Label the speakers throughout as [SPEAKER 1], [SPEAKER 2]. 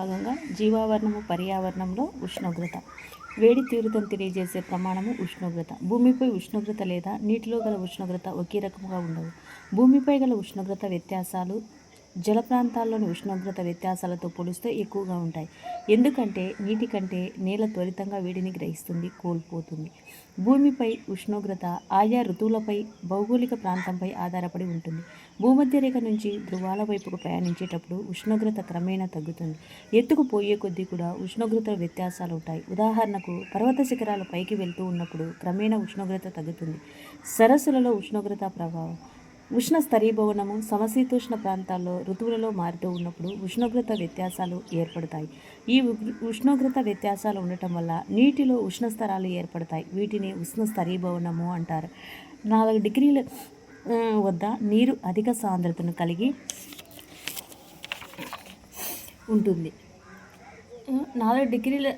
[SPEAKER 1] భాగంగా జీవావరణము పర్యావరణంలో ఉష్ణోగ్రత. వేడి తీవ్రతను తెలియజేసే ప్రమాణము ఉష్ణోగ్రత. భూమిపై ఉష్ణోగ్రత లేదా నీటిలో గల ఉష్ణోగ్రత ఒకే రకముగా ఉండవు భూమిపై గల ఉష్ణోగ్రత వ్యత్యాసాలు జల ప్రాంతాల్లోని ఉష్ణోగ్రత వ్యత్యాసాలతో పోలిస్తే ఎక్కువగా ఉంటాయి. ఎందుకంటే నీటి కంటే నేల త్వరితంగా వేడిని గ్రహిస్తుంది కోల్పోతుంది. భూమిపై ఉష్ణోగ్రత ఆయా ఋతువులపై భౌగోళిక ప్రాంతంపై ఆధారపడి ఉంటుంది. భూమధ్య రేఖ నుంచి ధృవాల వైపుకు ప్రయాణించేటప్పుడు ఉష్ణోగ్రత క్రమేణా తగ్గుతుంది. ఎత్తుకు పోయే కొద్దీ కూడా ఉష్ణోగ్రత వ్యత్యాసాలు ఉంటాయి ఉదాహరణకు పర్వత శిఖరాల పైకి వెళ్తూ ఉన్నప్పుడు క్రమేణా ఉష్ణోగ్రత తగ్గుతుంది. సరస్సులలో ఉష్ణోగ్రత ప్రభావం. ఉష్ణ స్థరీభవనము సమశీతోష్ణ ప్రాంతాల్లో ఋతువులలో మారుతూ ఉన్నప్పుడు ఉష్ణోగ్రత వ్యత్యాసాలు ఏర్పడతాయి. ఈ ఉష్ణోగ్రత వ్యత్యాసాలు ఉండటం వల్ల నీటిలో ఉష్ణ స్తరాలు ఏర్పడతాయి. వీటిని ఉష్ణ స్థరీభవనము అంటారు. నాలుగు డిగ్రీల వద్ద నీరు అధిక సాంద్రతను కలిగి ఉంటుంది. నాలుగు డిగ్రీల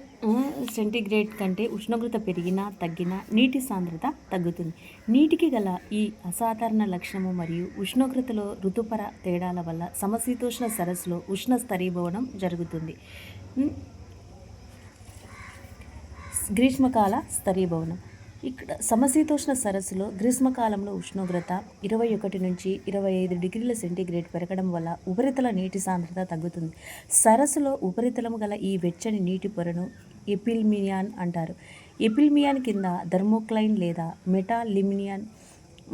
[SPEAKER 1] సెంటీగ్రేడ్ కంటే ఉష్ణోగ్రత పెరిగినా తగ్గినా నీటి సాంద్రత తగ్గుతుంది. నీటికి గల ఈ అసాధారణ లక్షణము మరియు ఉష్ణోగ్రతలో ఋతుపర తేడాల వల్ల సమశీతోష్ణ సరస్సులో ఉష్ణ స్థరీభవనం జరుగుతుంది. గ్రీష్మకాల స్థరీభవనం ఇక్కడ సమశీతోష్ణ సరస్సులో గ్రీష్మకాలంలో ఉష్ణోగ్రత ఇరవై ఒకటి నుంచి ఇరవై ఐదు డిగ్రీల సెంటీగ్రేడ్ పెరగడం వల్ల ఉపరితల నీటి సాంద్రత తగ్గుతుంది. సరస్సులో ఉపరితలం గల ఈ వెచ్చని నీటి పొరను ఎపిల్మియాన్ అంటారు. ఎపిల్మియాన్ కింద థర్మోక్లైన్ లేదా మెటాలిమినియాన్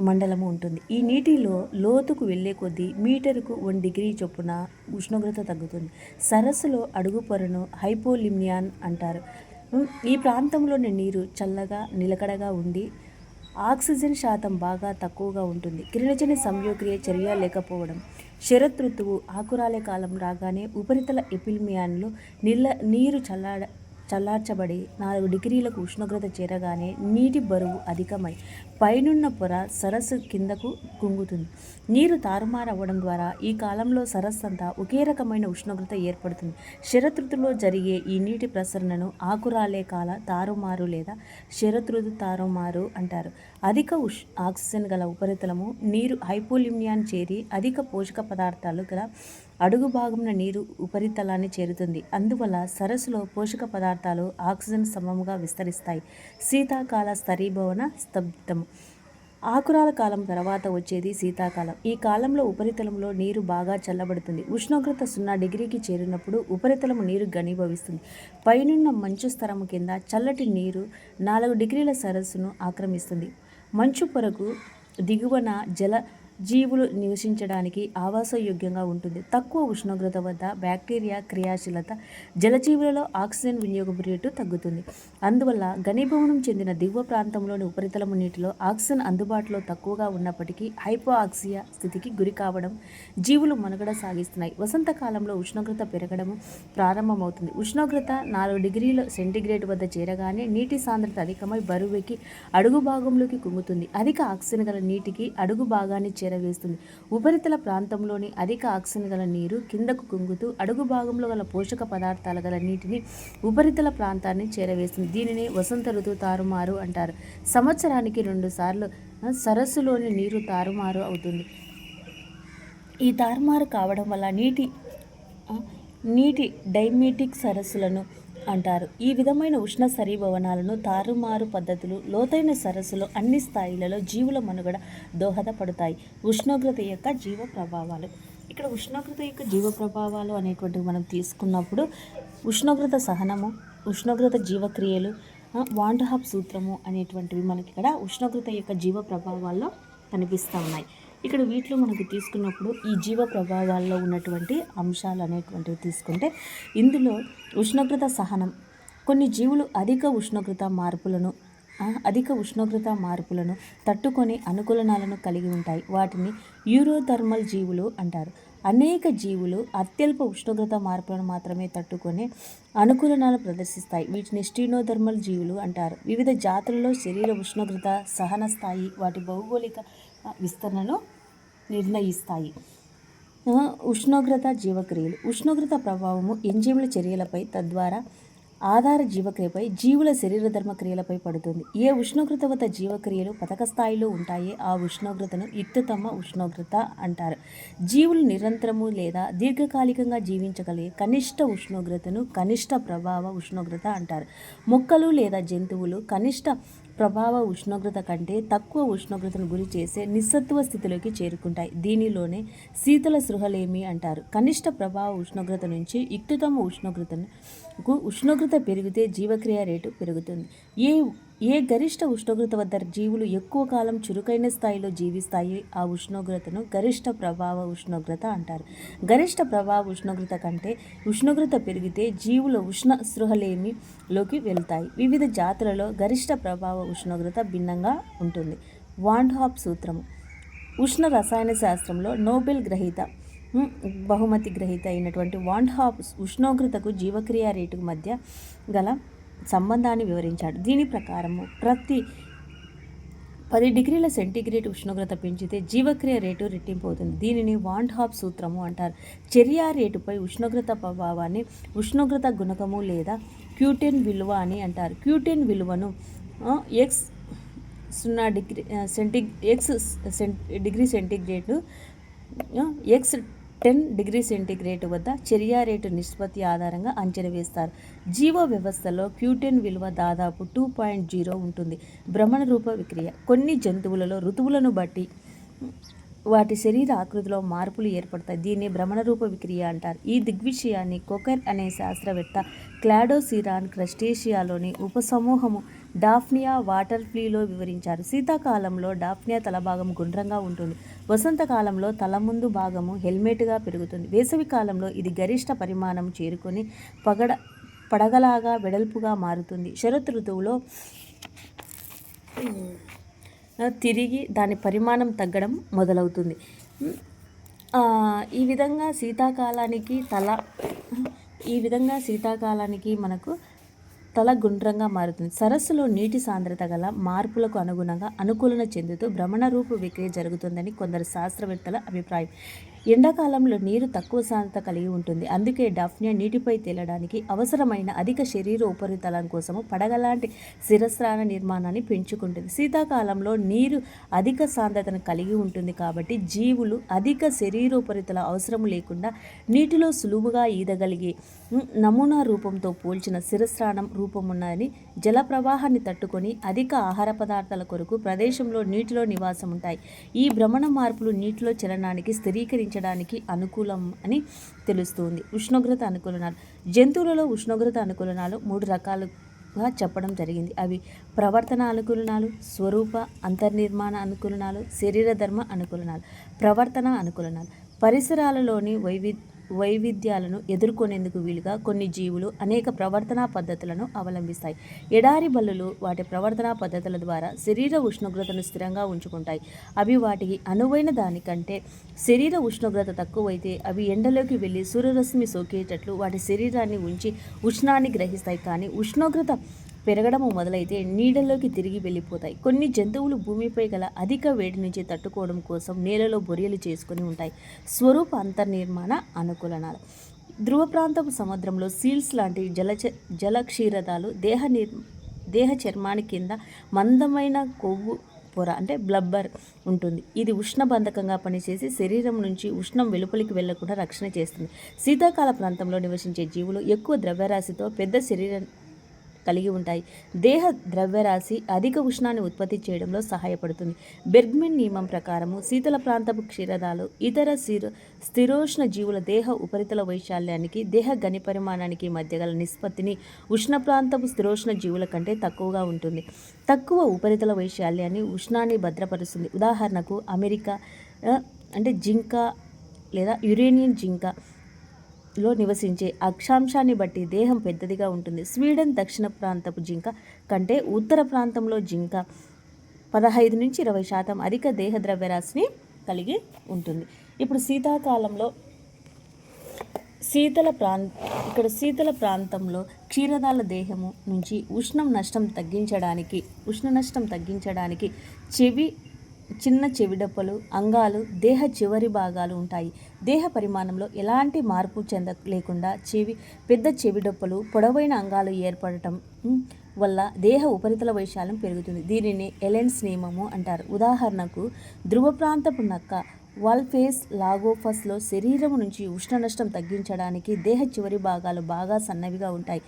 [SPEAKER 1] మండలము ఉంటుంది. ఈ నీటిలో లోతుకు వెళ్ళే కొద్దీ మీటరుకు వన్ డిగ్రీ చొప్పున ఉష్ణోగ్రత తగ్గుతుంది. సరస్సులో అడుగు పొరను హైపోలిమియాన్ అంటారు. ఈ ప్రాంతంలోని నీరు చల్లగా నిలకడగా ఉండి ఆక్సిజన్ శాతం బాగా తక్కువగా ఉంటుంది. కిరణజన సంయోక్రియ చర్య లేకపోవడం శరత్ ఋతువు ఆకురాలే కాలం రాగానే ఉపరితల ఎపిల్మియాన్లో నీళ్ళ నీరు చల్ల చల్లార్చబడి నాలుగు డిగ్రీలకు ఉష్ణోగ్రత చేరగానే నీటి బరువు అధికమై పైనున్న పొర సరస్సు కిందకు కుంగుతుంది. నీరు తారుమారవ్వడం ద్వారా ఈ కాలంలో సరస్సు అంతా ఒకే రకమైన ఉష్ణోగ్రత ఏర్పడుతుంది. శరతృతులో జరిగే ఈ నీటి ప్రసరణను ఆకురాలే కాల తారుమారు లేదా శరతృతు తారుమారు అంటారు. అధిక ఉష్ ఆక్సిజన్ గల ఉపరితలము నీరు హైపోలిమియాన్ చేరి అధిక పోషక పదార్థాలు గల అడుగు భాగంన నీరు ఉపరితలాన్ని చేరుతుంది. అందువల్ల సరస్సులో పోషక పదార్థాలు ఆక్సిజన్ సమముగా విస్తరిస్తాయి. శీతాకాల స్థరీభవన స్తబ్దము. ఆకురాల కాలం తర్వాత వచ్చేది శీతాకాలం. ఈ కాలంలో ఉపరితలంలో నీరు బాగా చల్లబడుతుంది. ఉష్ణోగ్రత సున్నా డిగ్రీకి చేరినప్పుడు ఉపరితలము నీరు ఘనీభవిస్తుంది. పైనున్న మంచు స్థరము కింద చల్లటి నీరు నాలుగు డిగ్రీల సరస్సును ఆక్రమిస్తుంది. మంచు పొరకు దిగువన జల జీవులు నివసించడానికి ఆవాసయోగ్యంగా ఉంటుంది. తక్కువ ఉష్ణోగ్రత వద్ద బ్యాక్టీరియా క్రియాశీలత జలజీవులలో ఆక్సిజన్ వినియోగం రేటు తగ్గుతుంది. అందువల్ల ఘనీభవనం చెందిన దిగువ ప్రాంతంలోని ఉపరితలము నీటిలో ఆక్సిజన్ అందుబాటులో తక్కువగా ఉన్నప్పటికీ హైపోఆక్సియా స్థితికి గురి కావడం జీవులు మనుగడ సాగిస్తున్నాయి. వసంతకాలంలో ఉష్ణోగ్రత పెరగడం ప్రారంభమవుతుంది. ఉష్ణోగ్రత నాలుగు డిగ్రీల సెంటీగ్రేడ్ వద్ద చేరగానే నీటి సాంద్రత అధికమై బరువుకి అడుగు భాగంలోకి కుంగుతుంది. అధిక ఆక్సిజన్ గల నీటికి అడుగు భాగాన్ని చేరవేస్తుంది. ఉపరితల ప్రాంతంలోని అధిక ఆక్సిజన్ గల నీరు కిందకు కుంగుతూ అడుగు భాగంలో గల పోషక పదార్థాల గల నీటిని ఉపరితల ప్రాంతాన్ని చేరవేస్తుంది. దీనిని వసంత ఋతువు తారుమారు అంటారు. సంవత్సరానికి రెండు సార్లు సరస్సులోని నీరు తారుమారు అవుతుంది. ఈ తారుమారు కావడం వల్ల నీటి నీటి డైమెటిక్ సరస్సులను అంటారు. ఈ విధమైన ఉష్ణ సరీభవనాలను తారుమారు పద్ధతులు లోతైన సరస్సులో అన్ని స్థాయిలలో జీవుల మనుగడ దోహదపడతాయి. ఉష్ణోగ్రత యొక్క జీవ ప్రభావాలు ఇక్కడ ఉష్ణోగ్రత యొక్క జీవ ప్రభావాలు అనేటువంటివి మనం తీసుకున్నప్పుడు ఉష్ణోగ్రత సహనము ఉష్ణోగ్రత జీవక్రియలు ఆ, సూత్రము అనేటువంటివి మనకి ఇక్కడ ఉష్ణోగ్రత యొక్క జీవ ప్రభావాల్లో కనిపిస్తూ ఉన్నాయి. ఇక్కడ వీటిలో మనకి తీసుకున్నప్పుడు ఈ జీవ ప్రభావాల్లో ఉన్నటువంటి అంశాలు అనేటువంటివి తీసుకుంటే ఇందులో ఉష్ణోగ్రత సహనం కొన్ని జీవులు అధిక ఉష్ణోగ్రత మార్పులను అధిక ఉష్ణోగ్రత మార్పులను తట్టుకొని అనుకూలనాలను కలిగి ఉంటాయి. వాటిని యూరోథర్మల్ జీవులు అంటారు. అనేక జీవులు అత్యల్ప ఉష్ణోగ్రత మార్పులను మాత్రమే తట్టుకొని అనుకూలనాలు ప్రదర్శిస్తాయి. వీటిని స్టీనోథర్మల్ జీవులు అంటారు. వివిధ జాతులలో శరీర ఉష్ణోగ్రత సహన స్థాయి వాటి భౌగోళిక విస్తరణను నిర్ణయిస్తాయి. ఉష్ణోగ్రత జీవక్రియలు. ఉష్ణోగ్రత ప్రభావము ఎంజైమ్ల చర్యలపై తద్వారా ఆధార జీవక్రియపై జీవుల శరీర ధర్మ క్రియలపై పడుతుంది. ఏ ఉష్ణోగ్రత వద్ద జీవక్రియలు పథక స్థాయిలో ఉంటాయో ఆ ఉష్ణోగ్రతను యుక్తతమ ఉష్ణోగ్రత అంటారు. జీవులు నిరంతరము లేదా దీర్ఘకాలికంగా జీవించగలిగే కనిష్ట ఉష్ణోగ్రతను కనిష్ట ప్రభావ ఉష్ణోగ్రత అంటారు. మొక్కలు లేదా జంతువులు కనిష్ట ప్రభావ ఉష్ణోగ్రత కంటే తక్కువ ఉష్ణోగ్రతను గురి చేసే నిస్సత్వ స్థితిలోకి చేరుకుంటాయి. దీనిలోనే శీతల సృహలేమి అంటారు. కనిష్ట ప్రభావ ఉష్ణోగ్రత నుంచి యుక్తతమ ఉష్ణోగ్రతకు ఉష్ణోగ్రత పెరిగితే జీవక్రియ రేటు పెరుగుతుంది. ఏ ఏ గరిష్ట ఉష్ణోగ్రత వద్ద జీవులు ఎక్కువ కాలం చురుకైన స్థాయిలో జీవిస్తాయి ఆ ఉష్ణోగ్రతను గరిష్ట ప్రభావ ఉష్ణోగ్రత అంటారు. గరిష్ట ప్రభావ ఉష్ణోగ్రత కంటే ఉష్ణోగ్రత పెరిగితే జీవుల ఉష్ణ సృహలేమిలోకి వెళ్తాయి. వివిధ జాతులలో గరిష్ట ప్రభావ ఉష్ణోగ్రత భిన్నంగా ఉంటుంది. వాండ్హాప్ సూత్రము. ఉష్ణ రసాయన శాస్త్రంలో నోబెల్ గ్రహీత బహుమతి గ్రహీత అయినటువంటి వాండ్హాప్ ఉష్ణోగ్రతకు జీవక్రియ రేటుకు మధ్య గల సంబంధాన్ని వివరించాడు. దీని ప్రకారము ప్రతి పది డిగ్రీల సెంటీగ్రేడ్ ఉష్ణోగ్రత పెంచితే జీవక్రియ రేటు రెట్టింపు అవుతుంది దీనిని వాంట్ హాప్ సూత్రము అంటారు. చర్య రేటుపై ఉష్ణోగ్రత ప్రభావాన్ని ఉష్ణోగ్రత గుణకము లేదా క్యూటెన్ విలువ అని అంటారు. క్యూటెన్ విలువను ఎక్స్ సున్నా degree centi x cent degree centigrade x ten degree centigrade వద్ద చర్య రేటు నిష్పత్తి ఆధారంగా అంచనా వేస్తారు. జీవ వ్యవస్థలో క్యూటెన్ విలువ దాదాపు టూ పాయింట్ జీరో ఉంటుంది. భ్రమణ రూప విక్రియ. కొన్ని జంతువులలో ఋతువులను బట్టి వాటి శరీర ఆకృతిలో మార్పులు ఏర్పడతాయి. దీన్ని భ్రమణ రూప విక్రియ అంటారు. ఈ దిగ్విషయాన్ని కొకర్ అనే శాస్త్రవేత్త క్లాడోసిరాన్ క్రస్టేషియాలోని ఉపసమూహము డాఫ్నియా వాటర్ ఫ్లీలో వివరించారు. శీతాకాలంలో డాఫ్నియా తలభాగం గుండ్రంగా ఉంటుంది. వసంతకాలంలో తల ముందు భాగము హెల్మెట్గా పెరుగుతుంది. వేసవి కాలంలో ఇది గరిష్ట పరిమాణం చేరుకొని పగడ పడగలాగా వెడల్పుగా మారుతుంది. శరత్ ఋతువులో తిరిగి దాని పరిమాణం తగ్గడం మొదలవుతుంది. ఈ విధంగా శీతాకాలానికి తల ఈ విధంగా శీతాకాలానికి మనకు తల గుండ్రంగా మారుతుంది. సరస్సులో నీటి సాంద్రత గల మార్పులకు అనుగుణంగా అనుకూలన చెందుతూ భ్రమణ రూపు విక్రియ జరుగుతుందని కొందరు శాస్త్రవేత్తల అభిప్రాయం. ఎండాకాలంలో నీరు తక్కువ సాంద్రత కలిగి ఉంటుంది. అందుకే డాఫ్నియా నీటిపై తేలడానికి అవసరమైన అధిక శరీర ఉపరితలం కోసము పడగలాంటి శిరస్రాన నిర్మాణాన్ని పెంచుకుంటుంది. శీతాకాలంలో నీరు అధిక సాంద్రతను కలిగి ఉంటుంది కాబట్టి జీవులు అధిక శరీర ఉపరితల అవసరం లేకుండా నీటిలో సులువుగా ఈదగలిగే నమూనా రూపంతో పోల్చిన శిరస్రానం రూపం ఉన్నదని జల ప్రవాహాన్ని తట్టుకొని అధిక ఆహార పదార్థాల కొరకు ప్రదేశంలో నీటిలో నివాసం ఉంటాయి ఈ భ్రమణ మార్పులు నీటిలో చలనానికి స్థిరీకరించడానికి అనుకూలం అని తెలుస్తుంది. ఉష్ణోగ్రత అనుకూలనాలు. జంతువులలో ఉష్ణోగ్రత అనుకూలనాలు మూడు రకాలుగా చెప్పడం జరిగింది. అవి ప్రవర్తన అనుకూలనాలు స్వరూప అంతర్నిర్మాణ అనుకూలనాలు శరీరధర్మ అనుకూలనాలు ప్రవర్తన అనుకూలనాలు. పరిసరాలలోని వైవిధ్య వైవిధ్యాలను ఎదుర్కొనేందుకు వీలుగా కొన్ని జీవులు అనేక ప్రవర్తనా పద్ధతులను అవలంబిస్తాయి. ఎడారి బల్లులు వాటి ప్రవర్తనా పద్ధతుల ద్వారా శరీర ఉష్ణోగ్రతను స్థిరంగా ఉంచుకుంటాయి. అవి వాటికి అనువైన దానికంటే శరీర ఉష్ణోగ్రత తక్కువైతే అవి ఎండలోకి వెళ్ళి సూర్యరశ్మి సోకేటట్లు వాటి శరీరాన్ని ఉంచి ఉష్ణాన్ని గ్రహిస్తాయి. కానీ ఉష్ణోగ్రత పెరగడం మొదలైతే నీడలోకి తిరిగి వెళ్ళిపోతాయి. కొన్ని జంతువులు భూమిపై గల అధిక వేడి నుంచి తట్టుకోవడం కోసం నేలలో బొరియలు చేసుకుని ఉంటాయి. స్వరూప అంతర్నిర్మాణ అనుకూలనాలు. ధ్రువ ప్రాంతపు సముద్రంలో సీల్స్ లాంటి జలచ జలక్షీరదాలు దేహ నిర్ దేహ చర్మాని కింద మందమైన కొవ్వు పొర అంటే బ్లబ్బర్ ఉంటుంది. ఇది ఉష్ణబంధకంగా పనిచేసి శరీరం నుంచి ఉష్ణం వెలుపలికి వెళ్ళకుండా రక్షణ చేస్తుంది. శీతాకాల ప్రాంతంలో నివసించే జీవులు ఎక్కువ ద్రవ్యరాశితో పెద్ద శరీర కలిగి ఉంటాయి. దేహ ద్రవ్యరాశి అధిక ఉష్ణాన్ని ఉత్పత్తి చేయడంలో సహాయపడుతుంది. బెర్గ్మెన్ నియమం ప్రకారము శీతల ప్రాంతపు క్షీరదాలు ఇతర స్థిర స్థిరోష్ణ జీవుల దేహ ఉపరితల వైశాల్యానికి దేహ గని పరిమాణానికి మధ్య గల నిష్పత్తిని ఉష్ణ ప్రాంతపు స్థిరోష్ణ జీవుల కంటే తక్కువగా ఉంటుంది. తక్కువ ఉపరితల వైశాల్యాన్ని ఉష్ణాన్ని భద్రపరుస్తుంది. ఉదాహరణకు అమెరికా అంటే జింక లేదా యురేనియన్ జింక. లో నివసించే అక్షాంశాన్ని బట్టి దేహం పెద్దదిగా ఉంటుంది. స్వీడన్ దక్షిణ ప్రాంతపు జింక కంటే ఉత్తర ప్రాంతంలో జింక పదహైదు నుంచి ఇరవై శాతం అధిక దేహ ద్రవ్యరాశిని కలిగి ఉంటుంది. ఇప్పుడు శీతాకాలంలో శీతల ప్రాంత ఇక్కడ శీతల ప్రాంతంలో క్షీరదాల దేహము నుంచి ఉష్ణం నష్టం తగ్గించడానికి ఉష్ణ నష్టం తగ్గించడానికి చెవి చిన్న చెవిడప్పలు అంగాలు దేహ చివరి భాగాలు ఉంటాయి. దేహ పరిమాణంలో ఎలాంటి మార్పు చెంద లేకుండా చెవి పెద్ద చెవిడప్పలు పొడవైన అంగాలు ఏర్పడటం వల్ల దేహ ఉపరితల వైశాల్యం పెరుగుతుంది. దీనిని ఎలెన్స్ నియమము అంటారు. ఉదాహరణకు ధృవ ప్రాంతపు నక్క వాల్ఫేస్ లాగోఫస్లో శరీరం నుంచి ఉష్ణ నష్టం తగ్గించడానికి దేహ చివరి భాగాలు బాగా సన్నవిగా ఉంటాయి.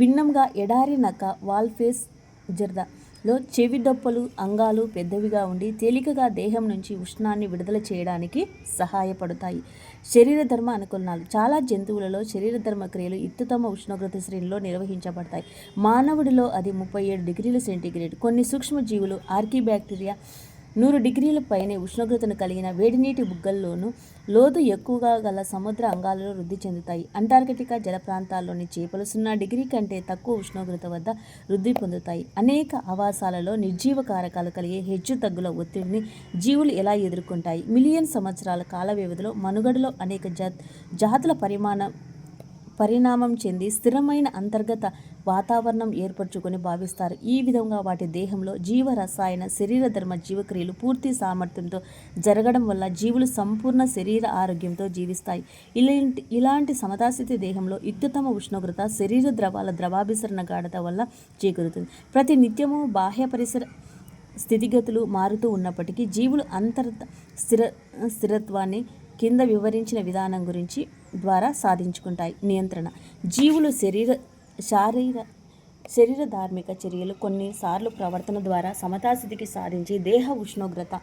[SPEAKER 1] భిన్నంగా ఎడారి నక్క వాల్ఫేస్ లో చెవిదొప్పలు అంగాలు పెద్దవిగా ఉండి తేలికగా దేహం నుంచి ఉష్ణాన్ని విడుదల చేయడానికి సహాయపడతాయి. శరీర ధర్మ అనుకూలనాలు. చాలా జంతువులలో శరీర ధర్మ క్రియలు ఇత్తుతమ ఉష్ణోగ్రత శ్రేణిలో నిర్వహించబడతాయి. మానవుడిలో అది ముప్పై ఏడు డిగ్రీల సెంటీగ్రేడ్. కొన్ని సూక్ష్మజీవులు ఆర్కీ బ్యాక్టీరియా నూరు డిగ్రీల పైనే ఉష్ణోగ్రతను కలిగిన వేడినీటి బుగ్గల్లోనూ లోతు ఎక్కువగా గల సముద్ర అంగాలలో వృద్ధి చెందుతాయి. అంటార్కిటికా జల ప్రాంతాల్లోని చేపలు సున్నా డిగ్రీ కంటే తక్కువ ఉష్ణోగ్రత వద్ద వృద్ధి పొందుతాయి. అనేక ఆవాసాలలో నిర్జీవ కారకాలు కలిగే హెచ్చు తగ్గుల ఒత్తిడిని జీవులు ఎలా ఎదుర్కొంటాయి? మిలియన్ సంవత్సరాల కాల వ్యవధిలో మనుగడలో అనేక జాత్ జాతుల పరిమాణం పరిణామం చెంది స్థిరమైన అంతర్గత వాతావరణం ఏర్పరచుకొని భావిస్తారు. ఈ విధంగా వాటి దేహంలో జీవ రసాయన శరీరధర్మ జీవక్రియలు పూర్తి సామర్థ్యంతో జరగడం వల్ల జీవులు సంపూర్ణ శరీర ఆరోగ్యంతో జీవిస్తాయి. ఇలాంటి ఇలాంటి సమతాస్థితి దేహంలో అత్యుత్తమ ఉష్ణోగ్రత శరీర ద్రవాల ద్రవాభిసరణ గాఢత వల్ల చేకూరుతుంది. ప్రతి నిత్యము బాహ్య పరిసర స్థితిగతులు మారుతూ ఉన్నప్పటికీ జీవులు అంతర్ స్థిర స్థిరత్వాన్ని కింద వివరించిన విధానం గురించి ద్వారా సాధించుకుంటాయి. నియంత్రణ. జీవులు శరీర శారీర శరీర ధార్మిక చర్యలు కొన్నిసార్లు ప్రవర్తన ద్వారా సమతాస్థితికి సాధించి దేహ ఉష్ణోగ్రత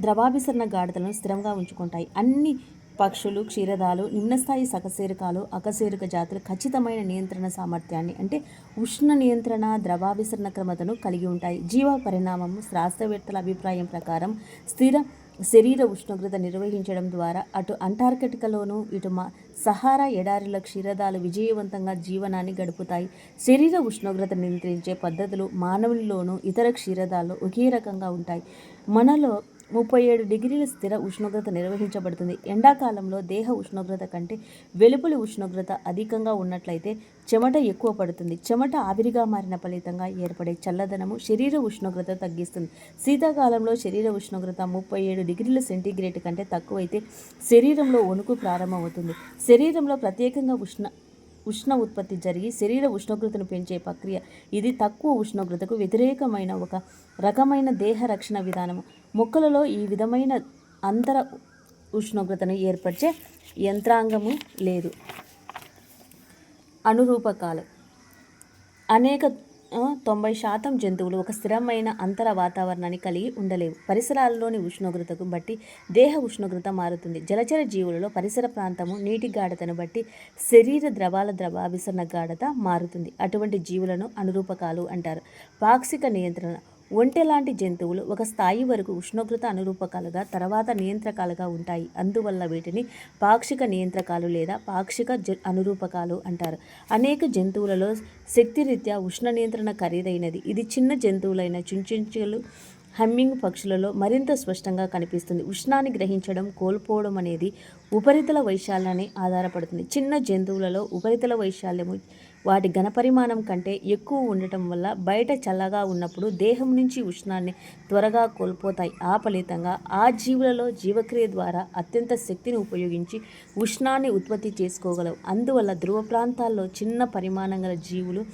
[SPEAKER 1] ద్రవాభిసరణ గాఢతలను స్థిరంగా ఉంచుకుంటాయి. అన్ని పక్షులు క్షీరదాలు నిమ్నస్థాయి సకశేరుకాలు అకశేరుక జాతులు ఖచ్చితమైన నియంత్రణ సామర్థ్యాన్ని అంటే ఉష్ణ నియంత్రణ ద్రవాభిసరణ క్రమతను కలిగి ఉంటాయి. జీవ పరిణామము శాస్త్రవేత్తల అభిప్రాయం ప్రకారం స్థిర శరీర ఉష్ణోగ్రత నిర్వహించడం ద్వారా అటు అంటార్కిటికలోనూ ఇటు మా సహారా ఎడారిలో క్షీరదాలు విజయవంతంగా జీవనాన్ని గడుపుతాయి. శరీర ఉష్ణోగ్రత నియంత్రించే పద్ధతులు మానవుల్లోనూ ఇతర క్షీరదాల్లో ఒకే రకంగా ఉంటాయి. మనలో ముప్పై ఏడు డిగ్రీల స్థిర ఉష్ణోగ్రత నిర్వహించబడుతుంది. ఎండాకాలంలో దేహ ఉష్ణోగ్రత కంటే వెలుపలి ఉష్ణోగ్రత అధికంగా ఉన్నట్లయితే చెమట ఎక్కువ పడుతుంది. చెమట ఆవిరిగా మారిన ఫలితంగా ఏర్పడే చల్లదనము శరీర ఉష్ణోగ్రత తగ్గిస్తుంది. శీతాకాలంలో శరీర ఉష్ణోగ్రత ముప్పై ఏడు డిగ్రీల సెంటీగ్రేడ్ కంటే తక్కువైతే శరీరంలో వణుకు ప్రారంభమవుతుంది. శరీరంలో ప్రత్యేకంగా ఉష్ణ ఉష్ణ ఉత్పత్తి జరిగి శరీర ఉష్ణోగ్రతను పెంచే ప్రక్రియ. ఇది తక్కువ ఉష్ణోగ్రతకు వ్యతిరేకమైన ఒక రకమైన దేహ రక్షణ విధానము. మొక్కలలో ఈ విధమైన అంతర ఉష్ణోగ్రతను ఏర్పరిచే యంత్రాంగము లేదు. అనురూపకాలు. అనేక తొంభై శాతం జంతువులు ఒక స్థిరమైన అంతర వాతావరణాన్ని కలిగి ఉండలేవు. పరిసరాల్లోని ఉష్ణోగ్రతకు బట్టి దేహ ఉష్ణోగ్రత మారుతుంది. జలచర జీవులలో పరిసర ప్రాంతము నీటి గాఢతను బట్టి శరీర ద్రవాల ద్రవాభిసరణ గాఢత మారుతుంది. అటువంటి జీవులను అనురూపకాలు అంటారు. పాక్షిక నియంత్రణ ఒంటె లాంటి జంతువులు ఒక స్థాయి వరకు ఉష్ణోగ్రత అనురూపకాలుగా తర్వాత నియంత్రకాలుగా ఉంటాయి. అందువల్ల వీటిని పాక్షిక నియంత్రకాలు లేదా పాక్షిక జ అనురూపకాలు అంటారు. అనేక జంతువులలో శక్తిరీత్యా ఉష్ణ నియంత్రణ ఖరీదైనది. ఇది చిన్న జంతువులైన చుంచులు హమ్మింగ్ పక్షులలో మరింత స్పష్టంగా కనిపిస్తుంది. ఉష్ణాన్ని గ్రహించడం కోల్పోవడం అనేది ఉపరితల వైశాల్యాన్ని ఆధారపడుతుంది. చిన్న జంతువులలో ఉపరితల వైశాల్యము వాటి ఘనపరిమాణం కంటే ఎక్కువ ఉండటం వల్ల బయట చల్లగా ఉన్నప్పుడు దేహం నుంచి ఉష్ణాన్ని త్వరగా కోల్పోతాయి. ఆ ఫలితంగా ఆ జీవులలో జీవక్రియ ద్వారా అత్యంత శక్తిని ఉపయోగించి ఉష్ణాన్ని ఉత్పత్తి చేసుకోగలవు. అందువల్ల ధ్రువ ప్రాంతాల్లో చిన్న పరిమాణం గల జీవులు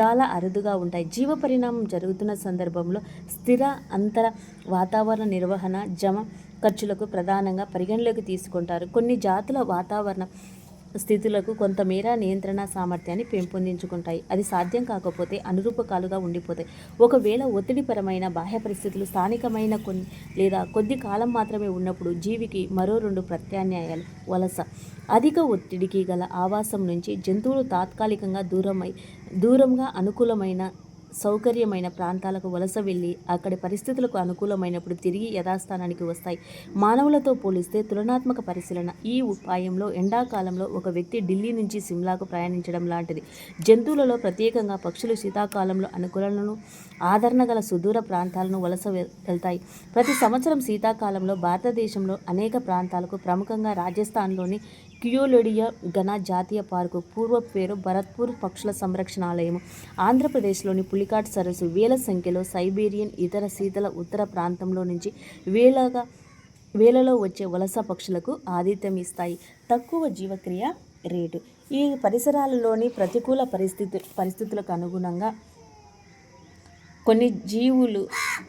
[SPEAKER 1] చాలా అరుదుగా ఉంటాయి. జీవ పరిణామం జరుగుతున్న సందర్భంలో స్థిర అంతర వాతావరణ నిర్వహణ జమ ఖర్చులకు ప్రధానంగా పరిగణలోకి తీసుకుంటారు. కొన్ని జాతుల వాతావరణ స్థితులకు కొంతమేర నియంత్రణ సామర్థ్యాన్ని పెంపొందించుకుంటాయి. అది సాధ్యం కాకపోతే అనురూపకాలుగా ఉండిపోతాయి. ఒకవేళ ఒత్తిడిపరమైన బాహ్య పరిస్థితులు స్థానికమైన కొన్ని లేదా కొద్ది కాలం మాత్రమే ఉన్నప్పుడు జీవికి మరో రెండు ప్రత్యామ్నాయాలు. వలస. అధిక ఒత్తిడికి గల ఆవాసం నుంచి జంతువులు తాత్కాలికంగా దూరమై దూరంగా అనుకూలమైన సౌకర్యమైన ప్రాంతాలకు వలస వెళ్ళి అక్కడి పరిస్థితులకు అనుకూలమైనప్పుడు తిరిగి యథాస్థానానికి వస్తాయి. మానవులతో పోలిస్తే తులనాత్మక పరిశీలన ఈ ఉపాయంలో ఎండాకాలంలో ఒక వ్యక్తి ఢిల్లీ నుంచి సిమ్లాకు ప్రయాణించడం లాంటిది. జంతువులలో ప్రత్యేకంగా పక్షులు శీతాకాలంలో అనుకూలలను ఆదరణ గల సుదూర ప్రాంతాలను వలస వెళ్తాయి. ప్రతి సంవత్సరం శీతాకాలంలో భారతదేశంలో అనేక ప్రాంతాలకు ప్రముఖంగా రాజస్థాన్లోని క్యూలెడియా ఘన జాతీయ పార్కు పూర్వ పేరు భరత్పూర్ పక్షుల సంరక్షణాలయం. ఆంధ్రప్రదేశ్లోని పులికాట్ సరస్సు వేల సంఖ్యలో సైబీరియన్ ఇతర శీతల ఉత్తర ప్రాంతంలో నుంచి వేలగా వేలలో వచ్చే వలస పక్షులకు ఆతిథ్యం ఇస్తాయి. తక్కువ జీవక్రియ రేటు. ఈ పరిసరాలలోని ప్రతికూల పరిస్థితి పరిస్థితులకు అనుగుణంగా కొన్ని జీవులు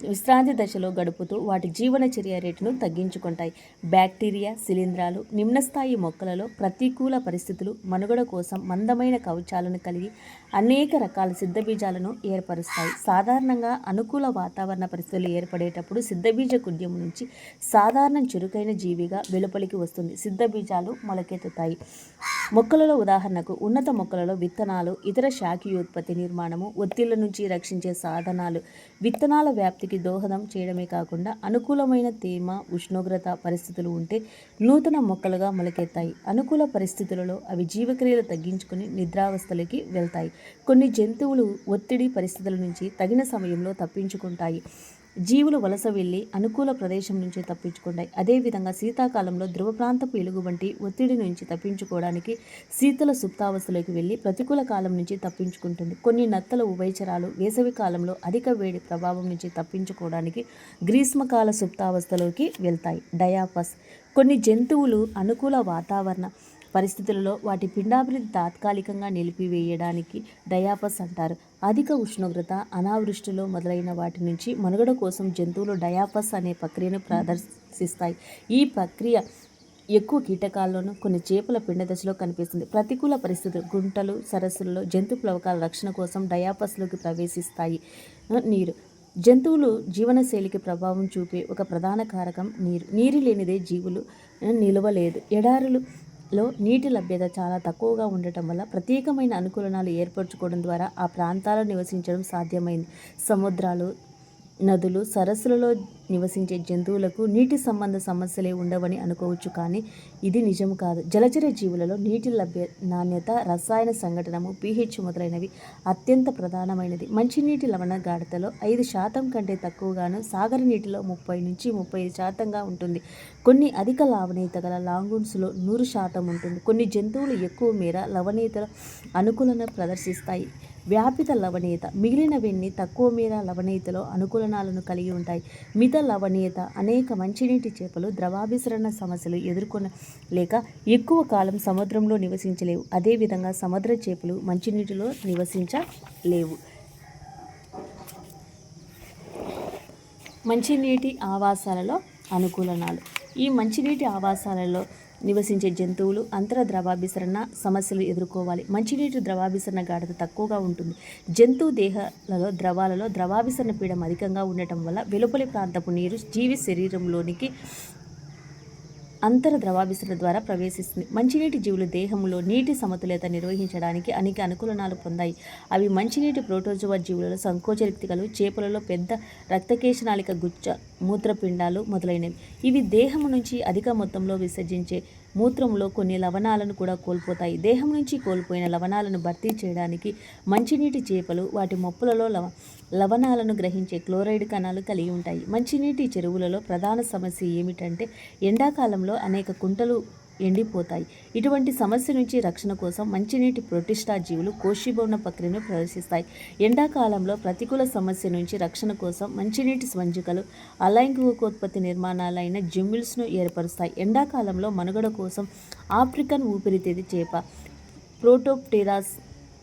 [SPEAKER 1] విశ్రాంతి దశలో గడుపుతూ వాటి జీవనచర్య రేటును తగ్గించుకుంటాయి. బ్యాక్టీరియా శిలీంధ్రాలు నిమ్నస్థాయి మొక్కలలో ప్రతికూల పరిస్థితులు మనుగడ కోసం మందమైన కవచాలను కలిగి అనేక రకాల సిద్ధబీజాలను ఏర్పరుస్తాయి. సాధారణంగా అనుకూల వాతావరణ పరిస్థితులు ఏర్పడేటప్పుడు సిద్ధబీజ కుడ్యం నుంచి సాధారణ చురుకైన జీవిగా వెలుపలికి వస్తుంది. సిద్ధబీజాలు మొలకెత్తుతాయి. మొక్కలలో ఉదాహరణకు ఉన్నత మొక్కలలో విత్తనాలు ఇతర శాఖీయోత్పత్తి నిర్మాణము ఒత్తిళ్ళ నుంచి రక్షించే సాధనాలు విత్తనాల వ్యాప్తికి దోహదం చేయడమే కాకుండా అనుకూలమైన తేమ ఉష్ణోగ్రత పరిస్థితులు ఉంటే నూతన మొక్కలుగా మొలకెత్తాయి. అనుకూల పరిస్థితులలో అవి జీవక్రియలు తగ్గించుకుని నిద్రావస్థలకి వెళ్తాయి. కొన్ని జంతువులు ఒత్తిడి పరిస్థితుల నుంచి తగిన సమయంలో తప్పించుకుంటాయి. జీవులు వలస వెళ్ళి అనుకూల ప్రదేశం నుంచి తప్పించుకుంటాయి. అదేవిధంగా శీతాకాలంలో ధ్రువ ప్రాంతపు ఎలుగు వంటి ఒత్తిడి నుంచి తప్పించుకోవడానికి శీతల సుప్తావస్థలోకి వెళ్ళి ప్రతికూల కాలం నుంచి తప్పించుకుంటుంది. కొన్ని నత్తల ఉభయచరాలు వేసవి కాలంలో అధిక వేడి ప్రభావం నుంచి తప్పించుకోవడానికి గ్రీష్మకాల సుప్తావస్థలోకి వెళ్తాయి. డయాపస్. కొన్ని జంతువులు అనుకూల వాతావరణ పరిస్థితులలో వాటి పిండాభివృద్ధి తాత్కాలికంగా నిలిపివేయడానికి డయాపస్ అంటారు. అధిక ఉష్ణోగ్రత అనావృష్టిలో మొదలైన వాటి నుంచి మనుగడ కోసం జంతువులు డయాపస్ అనే ప్రక్రియను ప్రదర్శిస్తాయి. ఈ ప్రక్రియ ఎక్కువ కీటకాల్లోనూ కొన్ని చేపల పిండ దశలో కనిపిస్తుంది. ప్రతికూల పరిస్థితులు గుంటలు సరస్సులలో జంతు ప్లవకాల రక్షణ కోసం డయాపస్లోకి ప్రవేశిస్తాయి. నీరు. జంతువులు జీవనశైలికి ప్రభావం చూపే ఒక ప్రధాన కారకం నీరు. నీరు లేనిదే జీవులు నిలవలేదు. ఎడారులు లో నీటి లభ్యత చాలా తక్కువగా ఉండటం వల్ల ప్రత్యేకమైన అనుకూలనాలు ఏర్పరచుకోవడం ద్వారా ఆ ప్రాంతాల్లో నివసించడం సాధ్యమైంది. సముద్రాలు నదులు సరస్సులలో నివసించే జంతువులకు నీటి సంబంధ సమస్యలే ఉండవని అనుకోవచ్చు కానీ ఇది నిజం కాదు. జలచర జీవులలో నీటి లభ్య నాణ్యత రసాయన సంఘటనము పీహెచ్ మొదలైనవి అత్యంత ప్రధానమైనది. మంచినీటి లవణ గాఢతలో ఐదు శాతం కంటే తక్కువగాను సాగర నీటిలో ముప్పై నుంచి ముప్పై ఐదు శాతంగా ఉంటుంది. కొన్ని అధిక లవణీయత గల లాంగూన్స్లో నూరు శాతం ఉంటుంది. కొన్ని జంతువులు ఎక్కువ మేర లవణీయత అనుకూలన ప్రదర్శిస్తాయి. వ్యాపిత లవణీయత మిగిలినవన్నీ తక్కువ మేర లవణీయతలో అనుకూలనాలను కలిగి ఉంటాయి. మిత లవణీయత అనేక మంచినీటి చేపలు ద్రవాభిసరణ సమస్యలు ఎదుర్కొనలేక ఎక్కువ కాలం సముద్రంలో నివసించలేవు. అదేవిధంగా సముద్ర చేపలు మంచినీటిలో నివసించలేవు. మంచినీటి ఆవాసాలలో అనుకూలనాలు. ఈ మంచినీటి ఆవాసాలలో నివసించే జంతువులు అంతర ద్రవాభిసరణ సమస్యలు ఎదుర్కోవాలి. మంచినీటి ద్రవాభిసరణ గాఢత తక్కువగా ఉంటుంది. జంతువు దేహాలలో ద్రవాలలో ద్రవాభిసరణ పీడం అధికంగా ఉండటం వల్ల వెలుపలి ప్రాంతపు నీరు జీవి శరీరంలోనికి అంతర ద్రవాభిసరణ ద్వారా ప్రవేశిస్తుంది. మంచినీటి జీవులు దేహంలో నీటి సమతుల్యత నిర్వహించడానికి అనేక అనుకూలనాలు పొందాయి. అవి మంచినీటి ప్రోటోజోవా జీవులలో సంకోచరిక్తికలు చేపలలో పెద్ద రక్తకేశనాళిక గుచ్చ మూత్రపిండాలు మొదలైనవి. ఇవి దేహం నుంచి అధిక మొత్తంలో విసర్జించే మూత్రంలో కొన్ని లవణాలను కూడా కోల్పోతాయి. దేహం నుంచి కోల్పోయిన లవణాలను భర్తీ చేయడానికి మంచినీటి చేపలు వాటి మొప్పులలో లవ లవణాలను గ్రహించే క్లోరైడ్ కణాలు కలిగి ఉంటాయి. మంచినీటి చెరువులలో ప్రధాన సమస్య ఏమిటంటే ఎండాకాలంలో అనేక కుంటలు ఎండిపోతాయి. ఇటువంటి సమస్య నుంచి రక్షణ కోసం మంచినీటి ప్రొటిష్టా జీవులు కోశీభవన ప్రక్రియను ప్రదర్శిస్తాయి. ఎండాకాలంలో ప్రతికూల సమస్య నుంచి రక్షణ కోసం మంచినీటి స్వంజికలు అలైంగికోత్పత్తి నిర్మాణాలైన జిమ్మిల్స్ను ఏర్పరుస్తాయి. ఎండాకాలంలో మనుగడ కోసం ఆఫ్రికన్ ఊపిరితిత్తి చేప ప్రోటోప్టెరాస్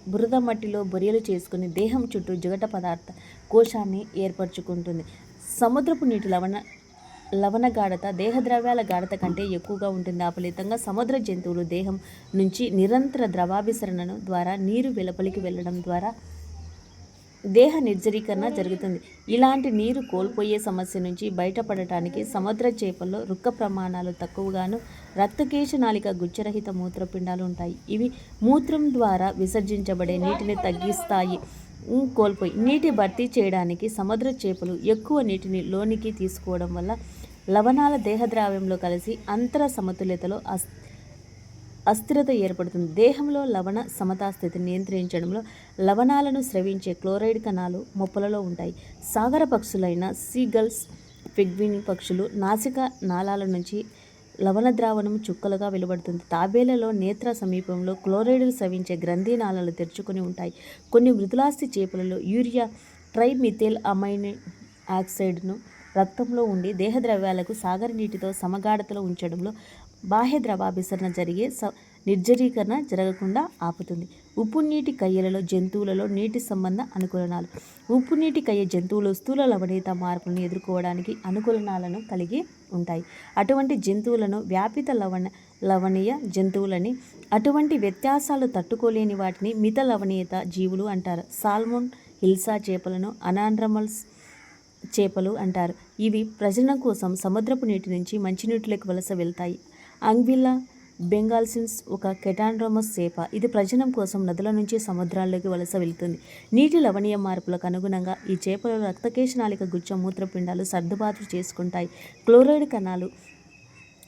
[SPEAKER 1] బురద మట్టిలో బొరియలు చేసుకుని దేహం చుట్టూ జిగట పదార్థ కోశాన్ని ఏర్పరచుకుంటుంది. సముద్రపు నీటి లవణ లవణ గాఢత దేహ ద్రవ్యాల గాఢత కంటే ఎక్కువగా ఉంటుంది. ఆ ఫలితంగా సముద్ర జంతువులు దేహం నుంచి నిరంతర ద్రవాభిసరణను ద్వారా నీరు వెలుపలికి వెళ్ళడం ద్వారా దేహ నిర్జరీకరణ జరుగుతుంది. ఇలాంటి నీరు కోల్పోయే సమస్య నుంచి బయటపడటానికి సముద్ర చేపల్లో రుక్క ప్రమాణాలు తక్కువగాను రక్తకేశ నాళిక గుచ్చరహిత మూత్రపిండాలు ఉంటాయి. ఇవి మూత్రం ద్వారా విసర్జించబడే నీటిని తగ్గిస్తాయి. కోల్పోయి నీటి భర్తీ చేయడానికి సముద్ర చేపలు ఎక్కువ నీటిని లోనికి తీసుకోవడం వల్ల లవణాల దేహద్రావ్యంలో కలిసి అంతర సమతుల్యతలో అస్ అస్థిరత ఏర్పడుతుంది. దేహంలో లవణ సమతాస్థితిని నియంత్రించడంలో లవణాలను స్రవించే క్లోరైడ్ కణాలు మొప్పలలో ఉంటాయి. సాగర పక్షులైన సీగల్స్ ఫిగ్విన్ పక్షులు నాసిక నాళాల నుంచి లవణ ద్రావణం చుక్కలుగా వెలువడుతుంది. తాబేలలో నేత్ర సమీపంలో క్లోరైడ్లు స్రవించే గ్రంథి నాళాలు తెరుచుకొని ఉంటాయి. కొన్ని మృదులాస్తి చేపలలో యూరియా ట్రైమిథైల్ అమైన్ ఆక్సైడ్ను రక్తంలో ఉండి దేహద్రవ్యాలకు సాగర నీటితో సమగాఢతలో ఉంచడంలో బాహ్య ద్రవాభిసరణ జరిగే స నిర్జరీకరణ జరగకుండా ఆపుతుంది. ఉప్పు నీటి కయ్యలలో జంతువులలో నీటి సంబంధ అనుకూలనాలు. ఉప్పు నీటి కయ్య జంతువులు స్థూల లవణీయత మార్పులను ఎదుర్కోవడానికి అనుకూలనాలను కలిగి ఉంటాయి. అటువంటి జంతువులను వ్యాపిత లవణ లవణీయ జంతువులని అటువంటి వ్యత్యాసాలు తట్టుకోలేని వాటిని మిత లవణీయత జీవులు అంటారు. సాల్మోన్ హిల్సా చేపలను అనాండ్రమల్స్ చేపలు అంటారు. ఇవి ప్రజనం కోసం సముద్రపు నీటి నుంచి మంచినీటిలోకి వలస వెళ్తాయి. అంగ్విల్లా బెంగాల్సిన్స్ ఒక కెటాండ్రోమస్ చేప. ఇది ప్రజనం కోసం నదుల నుంచి సముద్రాల్లోకి వలస వెళుతుంది. నీటి లవణీయ మార్పులకు అనుగుణంగా ఈ చేపలు రక్తకేశనాళిక గుచ్చ మూత్రపిండాలు సర్దుబాటు చేసుకుంటాయి. క్లోరైడ్ కణాలు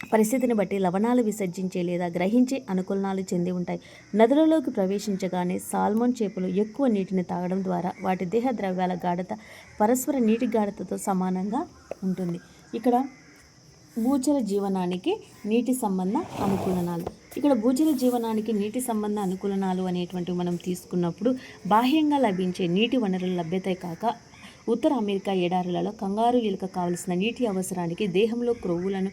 [SPEAKER 1] పరిస్థితిని బట్టి లవణాలు విసర్జించే లేదా గ్రహించే అనుకూలనాలు చెంది ఉంటాయి. నదులలోకి ప్రవేశించగానే సాల్మోన్ చేపలు ఎక్కువ నీటిని తాగడం ద్వారా వాటి దేహ ద్రవ్యాల గాఢత పరస్పర నీటి గాఢతతో సమానంగా ఉంటుంది. ఇక్కడ భూచర జీవనానికి నీటి సంబంధ అనుకూలనాలు. ఇక్కడ భూచర జీవనానికి నీటి సంబంధ అనుకూలనాలు అనేటువంటివి మనం తీసుకున్నప్పుడు బాహ్యంగా లభించే నీటి వనరుల లభ్యతే కాక ఉత్తర అమెరికా ఎడారులలో కంగారు ఎలుక కావలసిన నీటి అవసరానికి దేహంలో క్రొవ్వులను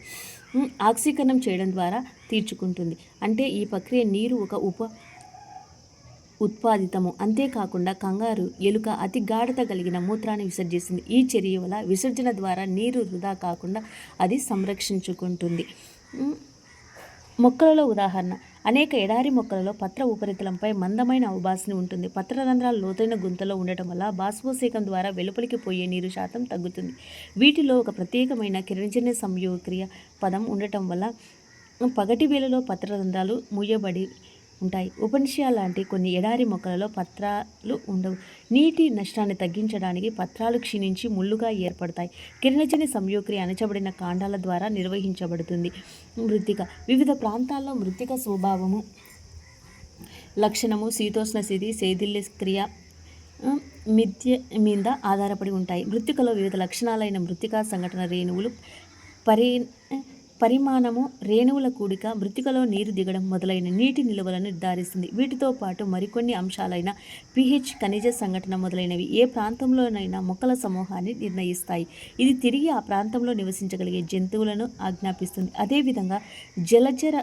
[SPEAKER 1] ఆక్సీకరణం చేయడం ద్వారా తీర్చుకుంటుంది. అంటే ఈ ప్రక్రియ నీరు ఒక ఉప ఉత్పాదితము. అంతేకాకుండా కంగారు ఎలుక అతి గాఢత కలిగిన మూత్రాన్ని విసర్జిస్తుంది. ఈ చర్య వల్ల విసర్జన ద్వారా నీరు వృధా కాకుండా అది సంరక్షించుకుంటుంది. మొక్కలలో ఉదాహరణ. అనేక ఎడారి మొక్కలలో పత్ర ఉపరితలంపై మందమైన అవబాసిని ఉంటుంది. పత్రరంధ్రాలు లోతైన గుంతలో ఉండటం వల్ల బాష్పోసేకం ద్వారా వెలుపలికి పోయే నీరు శాతం తగ్గుతుంది. వీటిలో ఒక ప్రత్యేకమైన కిరణజన్య సంయోగక్రియ పదం ఉండటం వల్ల పగటి వేళలో పత్రరంధ్రాలు మూయబడి ఉంటాయి. ఉపనిషయా లాంటి కొన్ని ఎడారి మొక్కలలో పత్రాలు ఉండవు. నీటి నష్టాన్ని తగ్గించడానికి పత్రాలు క్షీణించి ముళ్ళుగా ఏర్పడతాయి. కిరణజని సంయోక్రియ అణచబడిన కాండాల ద్వారా నిర్వహించబడుతుంది. మృత్తిక వివిధ ప్రాంతాల్లో మృత్తిక స్వభావము లక్షణము శీతోష్ణ స్థితి శైథిల్య క్రియ మిథ్య మీద ఆధారపడి ఉంటాయి. మృత్తికలో వివిధ లక్షణాలైన మృతికా సంఘటన రేణువులు పరి పరిమాణము రేణువుల కూడిక మృతికలో నీరు దిగడం మొదలైన నీటి నిల్వలను నిర్ధారిస్తుంది. వీటితో పాటు మరికొన్ని అంశాలైన పిహెచ్ ఖనిజ సంఘటన మొదలైనవి ఏ ప్రాంతంలోనైనా మొక్కల సమూహాన్ని నిర్ణయిస్తాయి. ఇది తిరిగి ఆ ప్రాంతంలో నివసించగలిగే జంతువులను ఆజ్ఞాపిస్తుంది. అదేవిధంగా జలచర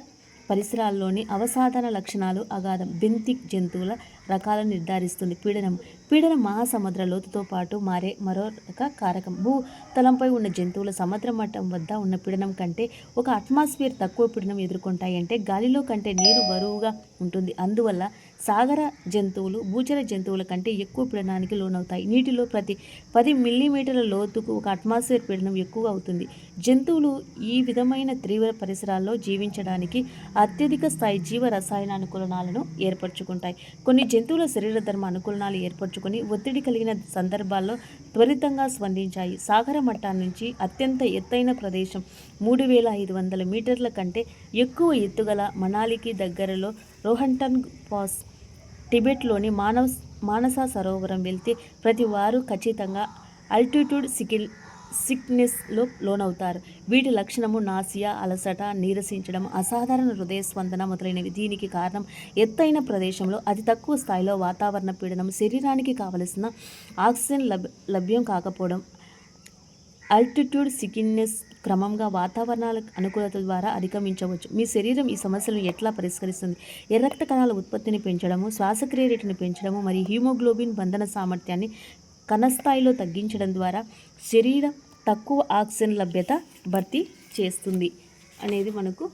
[SPEAKER 1] పరిసరాల్లోని అవసాధన లక్షణాలు అగాధం బెంతిక్ జంతువుల రకాలను నిర్ధారిస్తుంది. పీడనం. పీడనం మహాసముద్ర లోతుతో పాటు మారే మరో రక కారకం. భూతలంపై ఉన్న జంతువుల సముద్ర మట్టం వద్ద ఉన్న పీడనం కంటే ఒక అట్మాస్ఫియర్ తక్కువ పీడనం ఎదుర్కొంటాయంటే గాలిలో కంటే నీరు బరువుగా ఉంటుంది. అందువల్ల సాగర జంతువులు భూచర జంతువుల కంటే ఎక్కువ పీడనానికి లోనవుతాయి. నీటిలో ప్రతి పది మిల్లీమీటర్ల లోతుకు ఒక అట్మాస్ఫియర్ పీడనం ఎక్కువ అవుతుంది. జంతువులు ఈ విధమైన తీవ్ర పరిసరాల్లో జీవించడానికి అత్యధిక స్థాయి జీవ రసాయన అనుకూలనాలను ఏర్పరచుకుంటాయి. కొన్ని జంతువుల శరీర ధర్మ అనుకూలనాలు ఏర్పరచుకొని ఒత్తిడి కలిగిన సందర్భాల్లో త్వరితంగా స్పందించాయి. సాగర మట్టాల నుంచి అత్యంత ఎత్తైన ప్రదేశం మూడు వేల ఐదు వందల మీటర్ల కంటే ఎక్కువ ఎత్తుగల మనాలికి దగ్గరలో రోహంటన్ పాస్ టిబెట్లోని మానవ మానస సరోవరం వెళ్తే ప్రతి వారు ఖచ్చితంగా అల్టిట్యూడ్ సికిల్ సిక్నెస్లో లోనవుతారు. వీటి లక్షణము నాసియా అలసట నీరసించడం అసాధారణ హృదయ స్పందన మొదలైనవి. దీనికి కారణం ఎత్తైన ప్రదేశంలో అతి తక్కువ స్థాయిలో వాతావరణ పీడనం శరీరానికి కావలసిన ఆక్సిజన్ లభ్యం కాకపోవడం. ఆల్టిట్యూడ్ సికిన్నెస్ క్రమంగా వాతావరణాల అనుకూలత ద్వారా అధిగమించవచ్చు. మీ శరీరం ఈ సమస్యలను ఎట్లా పరిష్కరిస్తుంది? ఎర్రక్త కణాల ఉత్పత్తిని పెంచడము శ్వాసక్రియ రేటును పెంచడము మరియు హీమోగ్లోబిన్ బంధన సామర్థ్యాన్ని కణస్థాయిలో తగ్గించడం ద్వారా శరీర తక్కువ ఆక్సిజన్ లభ్యత భర్తీ చేస్తుంది అనేది మనకు